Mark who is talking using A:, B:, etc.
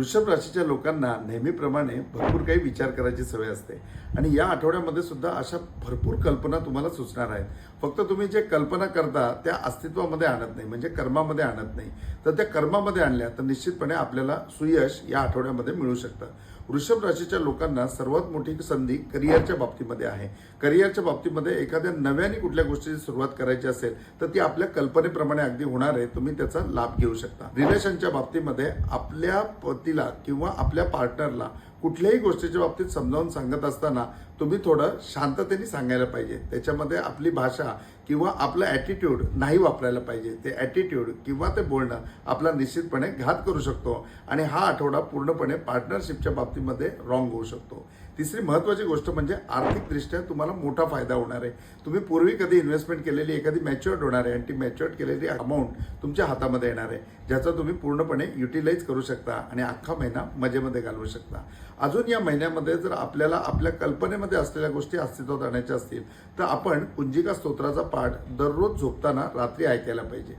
A: वृषभ राशीच्या लोकांना नेहमीप्रमाणे भरपूर काही विचार करायची सवय असते. आणि या आठवड्यामध्ये सुद्धा अशा भरपूर कल्पना तुम्हाला सुचणार आहेत. फक्त तुम्ही जे कल्पना करता त्या अस्तित्वामध्ये आणत नाही म्हणजे कर्मामध्ये आणत नाही. तर त्या कर्मामध्ये आणल्या तर निश्चितपणे आपल्याला सुयश या आठवड्यामध्ये मिळू शकतं. वृषभ राशीच्या लोकांना सर्वात मोठी संधी करिअरच्या बाबतीमध्ये आहे. करिअरच्या बाबतीमध्ये एखाद्या नव्याने कुठल्या गोष्टीची सुरुवात करायची असेल तर ती आपल्या कल्पनेप्रमाणे अगदी होणार आहे तुम्ही त्याचा लाभ घेऊ शकता. रिलेशनच्या बाबतीमध्ये आपल्या पती व्यक्तीला किंवा आपल्या पार्टनरला कुठल्याही गोष्टीच्या बाबतीत समजावून सांगत असताना तुम्ही थोडं शांततेने सांगायला पाहिजे. त्याच्यामध्ये आपली भाषा किंवा आपलं ॲटिट्यूड नाही वापरायला पाहिजे. ते ॲटिट्यूड किंवा ते बोलणं आपला निश्चितपणे घात करू शकतो आणि हा आठवडा पूर्णपणे पार्टनरशिपच्या बाबतीमध्ये रॉंग होऊ शकतो. तिसरी महत्त्वाची गोष्ट म्हणजे आर्थिकदृष्ट्या तुम्हाला मोठा फायदा होणार आहे. तुम्ही पूर्वी कधी इन्व्हेस्टमेंट केलेली एखादी मॅच्युअर्ड होणार आहे आणि ती मॅच्युअर्ड केलेली अमाऊंट तुमच्या हातामध्ये येणार आहे ज्याचा तुम्ही पूर्णपणे युटिलाइज करू शकता आणि अख्खा महिना मजेमध्ये घालवू शकता. अजून या महिन्यामध्ये जर आपल्याला आपल्या कल्पनेमध्ये असलेल्या गोष्टी अस्तित्वात आणायच्या असतील तर आपण कुंजिका स्तोत्राचा पाठ दररोज झोपताना रात्री ऐकायला पाहिजे.